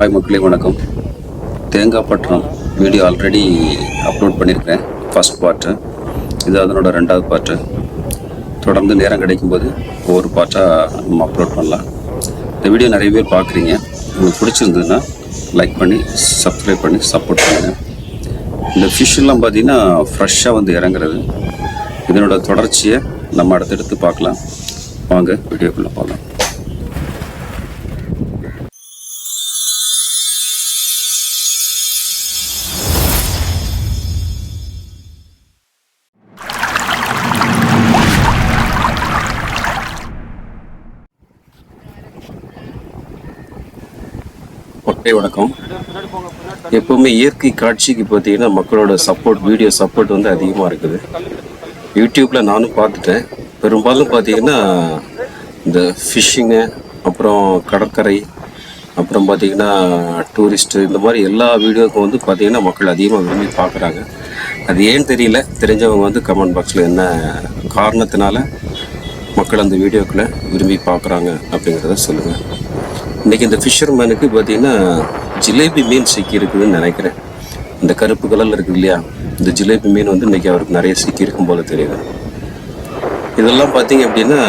Hi மக்களே வணக்கம். Thengapattanam video already upload பண்ணியிருக்கேன் ஃபர்ஸ்ட் பார்ட்டு இது அதனோட ரெண்டாவது பார்ட்டு தொடர்ந்து நேரம் கிடைக்கும்போது ஒவ்வொரு பார்ட்டாக நம்ம அப்லோட் பண்ணலாம். இந்த வீடியோ நிறைய பேர் பார்க்குறீங்க. உங்களுக்கு பிடிச்சிருந்ததுன்னா லைக் பண்ணி சப்ஸ்கிரைப் பண்ணி சப்போர்ட் பண்ணுங்கள் இந்த ஃபிஷ்ஷெல்லாம் பார்த்தீங்கன்னா ஃப்ரெஷ்ஷாக வந்து இறங்குறது. இதனோட தொடர்ச்சியை நம்ம அடுத்தடுத்து பார்க்கலாம். வாங்க வீடியோக்குள்ளே போகலாம். வணக்கம். எப்பவுமே இயற்கை காட்சிக்கு பார்த்தீங்கன்னா மக்களோட சப்போர்ட் வீடியோ சப்போர்ட் வந்து அதிகமாக இருக்குது. யூடியூப்பில் நானும் பார்த்துட்டேன். பெரும்பாலும் பார்த்தீங்கன்னா இந்த ஃபிஷ்ஷிங்கு அப்புறம் கடற்கரை அப்புறம் பார்த்தீங்கன்னா டூரிஸ்ட்டு இந்த மாதிரி எல்லா வீடியோக்கும் வந்து பார்த்திங்கன்னா மக்கள் அதிகமாக விரும்பி பார்க்குறாங்க. அது ஏன்னு தெரியல தெரிஞ்சவங்க வந்து கமெண்ட் பாக்ஸில் என்ன காரணத்தினால மக்கள் அந்த வீடியோக்களை விரும்பி பார்க்குறாங்க அப்படிங்கிறத சொல்லுங்கள் இன்றைக்கி இந்த ஃபிஷர்மேனுக்கு பார்த்தீங்கன்னா ஜிலேபி மீன் சிக்கி இருக்குதுன்னு நினைக்கிறேன். இந்த கருப்பு கலரில் இருக்குது இல்லையா? இந்த ஜிலேபி மீன் வந்து இன்றைக்கி அவருக்கு நிறைய சிக்கி இருக்கும் போல் தெரியுது. இதெல்லாம் பார்த்தீங்க அப்படின்னா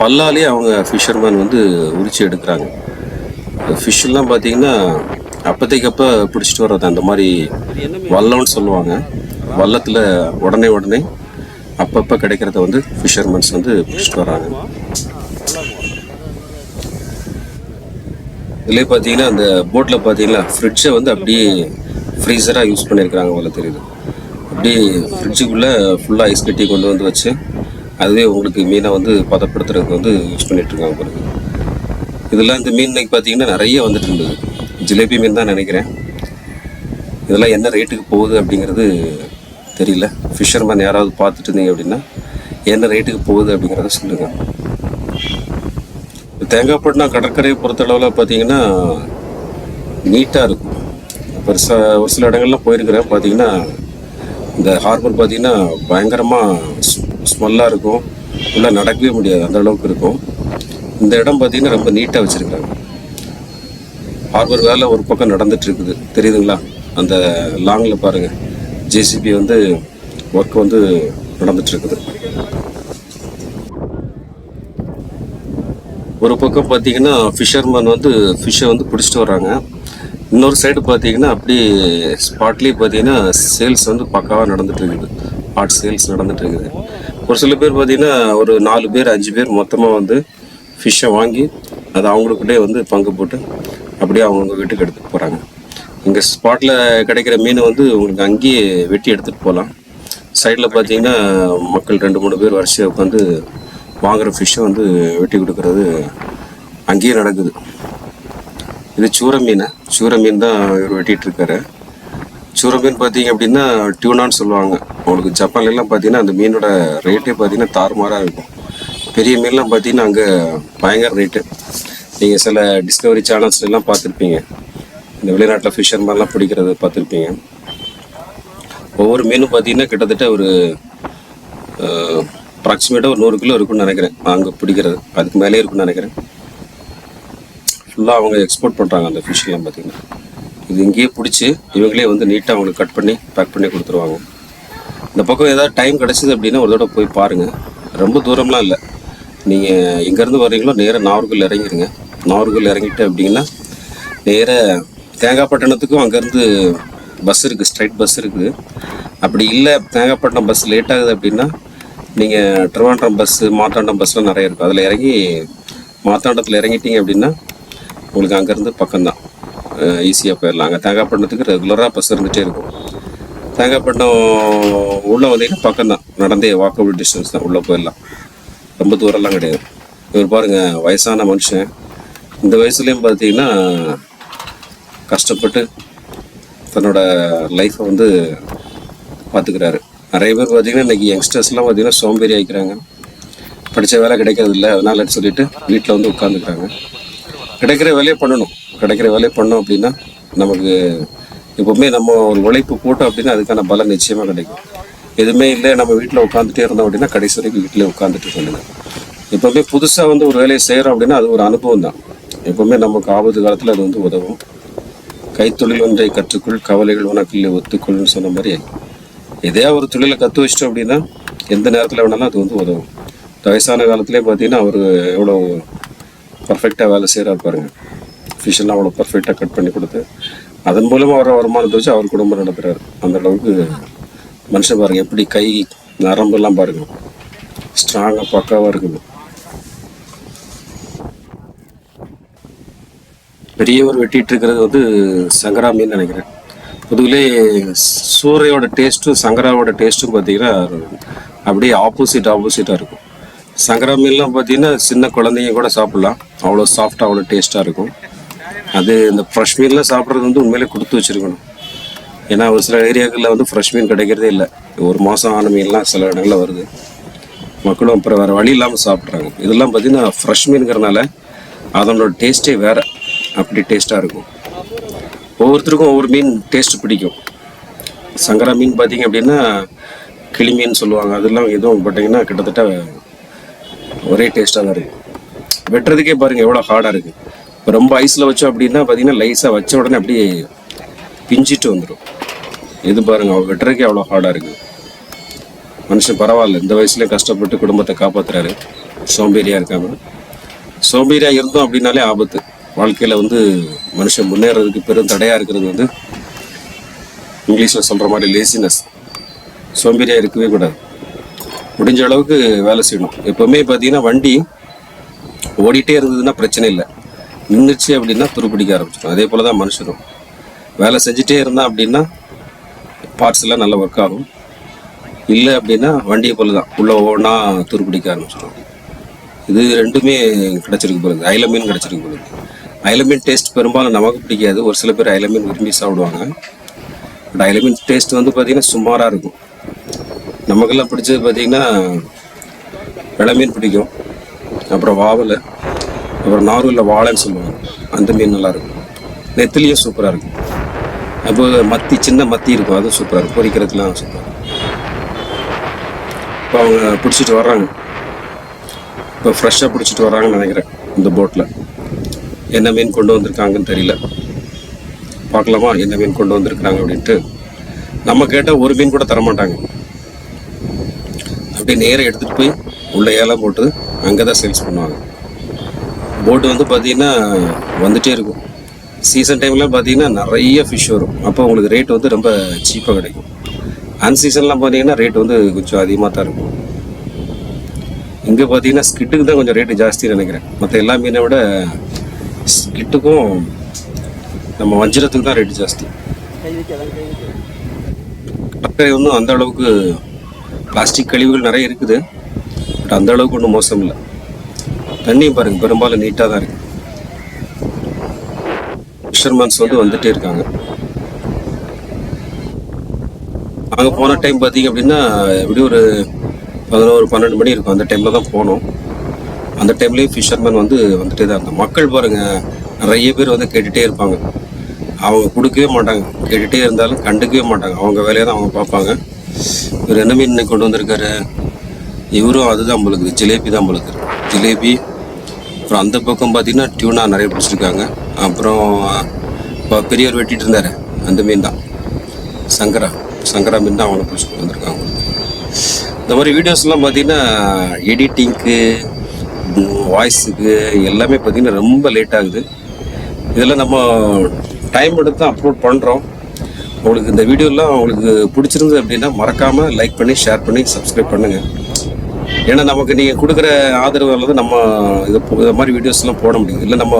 பல்லாலே அவங்க ஃபிஷர்மேன் வந்து உரிச்சு எடுக்கிறாங்க. ஃபிஷ்ஷெல்லாம் பார்த்தீங்கன்னா அப்போதைக்கு அப்போ பிடிச்சிட்டு வர்றது அந்த மாதிரி வல்லம்னு சொல்லுவாங்க. வல்லத்தில் உடனே உடனே அப்பப்போ கிடைக்கிறத வந்து ஃபிஷர்மேன்ஸ் வந்து பிடிச்சிட்டு வராங்க இதுலேயே பார்த்தீங்கன்னா அந்த போட்டில் பார்த்தீங்கன்னா ஃப்ரிட்ஜை வந்து அப்படியே ஃப்ரீசராக யூஸ் பண்ணியிருக்கிறாங்க போல தெரியுது. அப்படியே ஃப்ரிட்ஜுக்குள்ளே ஃபுல்லாக ஐஸ் கட்டி கொண்டு வந்து வச்சு அதுவே உங்களுக்கு மீனை வந்து பதப்படுத்துறதுக்கு வந்து யூஸ் பண்ணிட்டுருக்காங்க பிறகு இதெல்லாம் இந்த மீன் இன்னைக்கு பார்த்தீங்கன்னா நிறைய வந்துட்டு இருந்தது. ஜிலேபி மீன் தான் நினைக்கிறேன். இதெல்லாம் என்ன ரேட்டுக்கு போகுது அப்படிங்கிறது தெரியல. ஃபிஷர்மேன் யாராவது பார்த்துட்டு இருந்தீங்க அப்படின்னா என்ன ரேட்டுக்கு போகுது அப்படிங்கிறத சொல்லுங்கள் தேங்காய்பட்டினம் கடற்கரையை பொறுத்தளவில் பார்த்தீங்கன்னா நீட்டாக இருக்கும். பெருசாக ஒரு சில இடங்கள்லாம் போயிருக்கிறேன். பார்த்தீங்கன்னா இந்த ஹார்பர் பார்த்தீங்கன்னா பயங்கரமாக ஸ்மெல்லாக இருக்கும். உள்ளே நடக்கவே முடியாது. அந்த அளவுக்கு இருக்கும். இந்த இடம் பார்த்தீங்கன்னா ரொம்ப நீட்டாக வச்சுருக்காங்க ஹார்பர் வேலை ஒரு பக்கம் நடந்துட்டு இருக்குது தெரியுதுங்களா? அந்த லாங்கில் பாருங்கள் ஜேசிபி வந்து ஒர்க் வந்து நடந்துட்டு இருக்குது ஒரு பக்கம் பார்த்தீங்கன்னா ஃபிஷர்மேன் வந்து ஃபிஷ்ஷை வந்து பிடிச்சிட்டு வர்றாங்க. இன்னொரு சைடு பார்த்தீங்கன்னா அப்படியே ஸ்பாட்லேயே பார்த்தீங்கன்னா சேல்ஸ் வந்து பக்காவாக நடந்துட்டு இருக்குது. ஆர்ட் சேல்ஸ் நடந்துட்டு இருக்குது. ஒரு சில பேர் பார்த்தீங்கன்னா ஒரு நாலு பேர் அஞ்சு பேர் மொத்தமாக வந்து ஃபிஷ்ஷை வாங்கி அதை அவங்களுக்குள்ளே வந்து பங்கு போட்டு அப்படியே அவங்கவுங்க வீட்டுக்கு எடுத்துகிட்டு போகிறாங்க இங்கே ஸ்பாட்டில் கிடைக்கிற மீனை வந்து உங்களுக்கு அங்கேயே வெட்டி எடுத்துகிட்டு போகலாம். சைடில் பார்த்தீங்கன்னா மக்கள் ரெண்டு மூணு பேர் வரிசையாக உட்காந்து வாங்குகிற ஃபிஷ்ஷை வந்து வெட்டி கொடுக்கறது. அங்கேயே நடக்குது. இது சூர மீன் சூர மீன் தான் இவர் வெட்டிகிட்ருக்காரு சூர மீன் பார்த்தீங்க அப்படின்னா டியூனான்னு சொல்லுவாங்க. உங்களுக்கு ஜப்பான்லாம் பார்த்தீங்கன்னா அந்த மீனோட ரேட்டே பார்த்தீங்கன்னா தாறுமாறாக இருக்கும். பெரிய மீன்லாம் பார்த்தீங்கன்னா அங்கே பயங்கர ரேட்டு நீங்கள் சில டிஸ்கவரி சேனல்ஸ்லாம் எல்லாம் பார்த்துருப்பீங்க. இந்த வெளிநாட்டில் ஃபிஷர் மாதிரிலாம் பிடிக்கிறத பார்த்துருப்பீங்க. ஒவ்வொரு மீனும் பார்த்தீங்கன்னா கிட்டத்தட்ட ஒரு அப்ராக்சிமேட்டாக ஒரு நூறு கிலோ இருக்கும்னு நினைக்கிறேன். அங்கே பிடிக்கிறது. அதுக்கு மேலே இருக்கும்னு நினைக்கிறேன். ஃபுல்லாக அவங்க எக்ஸ்போர்ட் பண்ணுறாங்க அந்த ஃபிஷ்லாம் பார்த்தீங்கன்னா. இது இங்கேயே பிடிச்சி இவங்களே வந்து நீட்டாக அவங்களுக்கு கட் பண்ணி பேக் பண்ணி கொடுத்துருவாங்க. இந்த பக்கம் ஏதாவது டைம் கிடச்சிது அப்படின்னா ஒரு தடவை போய் பாருங்கள் ரொம்ப தூரம்லாம் இல்லை. நீங்கள் எங்கேருந்து வர்றீங்களோ நேராக நாகர்கோவில் இறங்கிருங்க. நாகர்கோவில் இறங்கிட்டு அப்படின்னா நேராக தேங்காய்பட்டினத்துக்கும் அங்கேருந்து பஸ் இருக்குது ஸ்ட்ரைட் பஸ் இருக்குது. அப்படி இல்லை தேங்காய்பட்டினம் பஸ் லேட் ஆகுது அப்படின்னா நீங்கள் திருவாண்டம் பஸ்ஸு மாத்தாண்டம் பஸ்லாம் நிறைய இருக்கும். அதில் இறங்கி மாத்தாண்டத்தில் இறங்கிட்டீங்க அப்படின்னா உங்களுக்கு அங்கேருந்து பக்கம்தான். ஈஸியாக போயிடலாம். அங்கே தேங்காய்பட்டினத்துக்கு ரெகுலராக பஸ் இருந்துகிட்டே இருக்கும். தேங்காய்பட்டினம் உள்ளே வந்தீங்கன்னா பக்கம்தான். நடந்தே வாக்கபிள் டிஸ்டன்ஸ் தான். உள்ளே போயிடலாம். ரொம்ப தூரம்லாம் கிடையாது. இவர் பாருங்கள் வயசான மனுஷன். இந்த வயசுலேயும் பார்த்தீங்கன்னா கஷ்டப்பட்டு தன்னோட லைஃப்பை வந்து பார்த்துக்கிறாரு நிறைய பேர் பார்த்தீங்கன்னா இன்றைக்கி யங்ஸ்டர்ஸ்லாம் பார்த்திங்கன்னா சோம்பேறி ஆகிக்கிறாங்க படித்த வேலை கிடைக்கிறது இல்லை அதனால சொல்லிட்டு வீட்டில் வந்து உட்காந்துக்கிறாங்க கிடைக்கிற வேலையை பண்ணணும். கிடைக்கிற வேலையை பண்ணோம் அப்படின்னா நமக்கு எப்போவுமே நம்ம ஒரு உழைப்பு போட்டோம் அப்படின்னா அதுக்கான பலம் நிச்சயமாக கிடைக்கும். எதுவுமே இல்லை நம்ம வீட்டில் உட்காந்துட்டே இருந்தோம் அப்படின்னா கடைசி வரைக்கும் வீட்டிலே உட்காந்துட்டு சொல்லுங்க எப்போவுமே புதுசாக வந்து ஒரு வேலையை செய்கிறோம் அப்படின்னா அது ஒரு அனுபவம் தான். எப்போவுமே நமக்கு ஆபத்து காலத்தில் அது வந்து உதவும். கைத்தொழில் ஒன்றை கற்றுக்கொள் கவலைகள் உனக்கு ஒத்துக்கொள்ளுன்னு சொன்ன மாதிரி எதையா ஒரு தொழிலை கற்று வச்சிட்டோம் அப்படின்னா எந்த நேரத்தில் வேணாலும் அது வந்து உதவும். வயசான காலத்துலேயே பார்த்தீங்கன்னா அவர் எவ்வளோ பர்ஃபெக்டாக வேலை செய்கிறாரு பாருங்க. ஃபிஷ்ஷெல்லாம் அவ்வளோ பர்ஃபெக்டாக கட் பண்ணி கொடுத்து அதன் மூலமாக அவர் வருமானத்தை வச்சு அவர் குடும்பம் நடத்துகிறாரு அந்த அளவுக்கு மனுஷன் பாருங்கள் எப்படி கை நரம்பெல்லாம் பாருங்க. ஸ்ட்ராங்காக பக்காவாக இருக்குது. பெரியவர் வெட்டிட்டு இருக்கிறது வந்து சங்கரா மீன் நினைக்கிறேன். பொதுவிலே சூரையோட டேஸ்ட்டும் சங்கராவோட டேஸ்ட்டும் பார்த்தீங்கன்னா அப்படியே ஆப்போசிட் ஆப்போசிட்டாக இருக்கும். சங்கரா மீன்லாம் பார்த்தீங்கன்னா சின்ன குழந்தைங்க கூட சாப்பிட்லாம். அவ்வளோ சாஃப்டாக அவ்வளோ டேஸ்ட்டாக இருக்கும். அது இந்த ஃப்ரெஷ் மீன்லாம் சாப்பிட்றது வந்து உண்மையிலே கொடுத்து வச்சிருக்கணும். ஏன்னா ஒரு சில ஏரியாக்களில் வந்து ஃப்ரெஷ் மீன் கிடைக்கிறதே இல்லை. ஒரு மாதம் ஆன மீன்லாம் சில இடங்களில் வருது. மக்களும் அப்புறம் வேறு வழி இல்லாமல் சாப்பிட்றாங்க. இதெல்லாம் பார்த்தீங்கன்னா ஃப்ரெஷ் மீனுங்கிறனால அதனோட டேஸ்ட்டே வேறு. அப்படி டேஸ்ட்டாக இருக்கும். ஒவ்வொருத்தருக்கும் ஒவ்வொரு மீன் டேஸ்ட் பிடிக்கும். சங்கரா மீன் பார்த்தீங்க அப்படின்னா கிளி மீன் சொல்லுவாங்க. அதெல்லாம் எதுவும் பார்த்தீங்கன்னா கிட்டத்தட்ட ஒரே டேஸ்ட்டாக தான் இருக்குது வெட்டுறதுக்கே பாருங்கள் எவ்வளோ ஹார்டாக இருக்குது இப்போ ரொம்ப ஐஸில் வச்சோம் அப்படின்னா பார்த்தீங்கன்னா லைஸாக வச்ச உடனே அப்படியே பிஞ்சிட்டு வந்துடும் இது பாருங்க வெட்டுறதுக்கே அவ்வளோ ஹார்டாக இருக்குது மனுஷன் பரவாயில்ல இந்த வயசுலேயும் கஷ்டப்பட்டு குடும்பத்தை காப்பாற்றுறாரு சோம்பேறியாக இருக்காங்க சோம்பேறியாக இருந்தோம் அப்படின்னாலே ஆபத்து. வாழ்க்கையில் வந்து மனுஷன் முன்னேறதுக்கு பெரும் தடையாக இருக்கிறது வந்து இங்கிலீஷில் சொல்கிற மாதிரி லேசினஸ் சோம்பேறியாக இருக்கவே கூடாது. முடிஞ்ச அளவுக்கு வேலை செய்யணும். எப்போவுமே பார்த்தீங்கன்னா வண்டி ஓடிட்டே இருந்ததுன்னா பிரச்சனை இல்லை. நின்றுச்சு அப்படின்னா துருப்பிடிக்க ஆரம்பிச்சிடும். அதே போல் தான் மனுஷனும். வேலை செஞ்சுட்டே இருந்தான் அப்படின்னா பார்ட்ஸ் எல்லாம் நல்லா ஒர்க் ஆகும். இல்லை அப்படின்னா வண்டியை போல தான் உள்ளே ஒவ்வொன்றா துருப்பிடிக்க ஆரம்பிச்சிடும். இது ரெண்டுமே கிடச்சிருக்கு போகிறது அயில மீன் கிடச்சிருக்கு போகிறது ஐலமின் டேஸ்ட் பெரும்பாலும் நமக்கு பிடிக்காது. ஒரு சில பேர் ஐலமின் விரும்பி சாப்பிடுவாங்க. பட் ஐலமின் டேஸ்ட் வந்து பார்த்திங்கன்னா சுமாராக இருக்கும். நமக்கெல்லாம் பிடிச்சது பார்த்திங்கன்னா வெளை மீன் பிடிக்கும். அப்புறம் வாவல் அப்புறம் நார்வலில் வாழைன்னு சொல்லுவாங்க. அந்த மீன் நல்லாயிருக்கும் நெத்திலையும் சூப்பராக இருக்கும். அப்போ மத்தி சின்ன மத்தி இருக்கும். அதுவும் சூப்பராக இருக்கும். பொரிக்கிறதுலாம் சூப்பராக இருக்கும். இப்போ அவங்க பிடிச்சிட்டு வர்றாங்க. இப்போ ஃப்ரெஷ்ஷாக பிடிச்சிட்டு வர்றாங்கன்னு நினைக்கிறேன். இந்த போட்டில் என்ன மீன் கொண்டு வந்திருக்காங்கன்னு தெரியல. பார்க்கலாமா? என்ன மீன் கொண்டு வந்திருக்கிறாங்க அப்படின்ட்டு. நம்ம கேட்டால் ஒரு மீன் கூட தரமாட்டாங்க. அப்படியே நேராக எடுத்துகிட்டு போய் உள்ள ஏலம் போட்டு அங்கே தான் சேல்ஸ் பண்ணுவாங்க. போட்டு வந்து பார்த்தீங்கன்னா வந்துட்டே இருக்கும். சீசன் டைம்லாம் பார்த்தீங்கன்னா நிறைய ஃபிஷ் வரும். அப்போ உங்களுக்கு ரேட் வந்து ரொம்ப சீப்பாக கிடைக்கும். அன்சீசன்லாம் பார்த்தீங்கன்னா ரேட் வந்து கொஞ்சம் அதிகமாக தான் இருக்கும். இங்கே பார்த்தீங்கன்னா ஸ்கிட்டுக்கு தான் கொஞ்சம் ரேட்டு ஜாஸ்தி நினைக்கிறேன். மற்ற எல்லா மீனை விட ஸ்கிட்டுக்கும் நம்ம வஞ்சிரத்துக்கு தான் ரேட்டு ஜாஸ்தி. கடற்கரை ஒன்றும் அந்த அளவுக்கு பிளாஸ்டிக் கழிவுகள் நிறைய இருக்குது. பட் அந்த அளவுக்கு ஒன்றும் மோசம் இல்லை. தண்ணியும் பாருங்கள் பெரும்பாலும் நீட்டாக தான் இருக்குது ஃபிஷர்மேன்ஸ் வந்து வந்துட்டே இருக்காங்க. அங்கே போன டைம் பார்த்தீங்க அப்படின்னா எப்படி ஒரு பதினோரு பன்னெண்டு மணி இருக்கும். அந்த டைமில் தான் போனோம். அந்த டைம்லேயும் ஃபிஷர்மேன் வந்து வந்துட்டே தான் இருந்தாங்க. மக்கள் பாருங்கள் நிறைய பேர் வந்து கேட்டுகிட்டே இருப்பாங்க. அவங்க கொடுக்கவே மாட்டாங்க. கேட்டுகிட்டே இருந்தாலும் கண்டுக்கவே மாட்டாங்க. அவங்க வேலையை தான் அவங்க பார்ப்பாங்க. இவர் என்ன மீன் கொண்டு வந்திருக்காரு? இவரும் அதுதான் பொழுது ஜிலேபி தான் பொழுது ஜிலேபி அப்புறம் அந்த பக்கம் பார்த்தீங்கன்னா டியூனா நிறைய பிடிச்சிருக்காங்க. அப்புறம் இப்போ பெரியவர் வெட்டிட்டு இருந்தார். அந்த மீன் தான். சங்கரா. சங்கரா மீன் தான் அவங்கள பிடிச்சிட்டு வந்திருக்காங்க. இந்த மாதிரி வீடியோஸ்லாம் பார்த்தீங்கன்னா எடிட்டிங்க்கு வாய்ஸுக்கு எல்லாமே பார்த்தீங்கன்னா ரொம்ப லேட் ஆகுது. இதெல்லாம் நம்ம டைம் எடுத்து அப்லோட் பண்ணுறோம் உங்களுக்கு இந்த வீடியோலாம் உங்களுக்கு பிடிச்சிருந்தது அப்படின்னா மறக்காமல் லைக் பண்ணி ஷேர் பண்ணி சப்ஸ்கிரைப் பண்ணுங்கள் ஏன்னா நமக்கு நீங்கள் கொடுக்குற ஆதரவால் தான் நம்ம இது போ- இது மாதிரி வீடியோஸ்லாம் போட முடியும். இல்லை நம்ம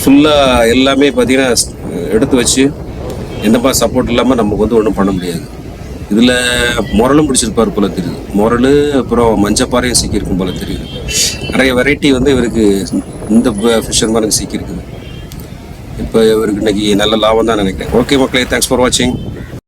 ஃபுல்லாக எல்லாமே பார்த்தீங்கன்னா எடுத்து வச்சு எந்த மாதிரி சப்போர்ட் இல்லாமல் நமக்கு வந்து ஒன்றும் பண்ண முடியாது. இதில் முரலும் பிடிச்சிருப்பார் போல தெரியுது. முரல் அப்புறம் மஞ்சப்பாறையும் சிக்கியிருக்கும் போல தெரியுது. நிறைய வெரைட்டி வந்து இவருக்கு இந்த ஃபிஷர்மேனுக்கு சிக்கியிருக்குது. இப்போ இவருக்கு இன்னைக்கு நல்ல லாபம் தான் நினைக்கிறேன். ஓகே மக்களே தேங்க்ஸ் ஃபார் வாட்சிங்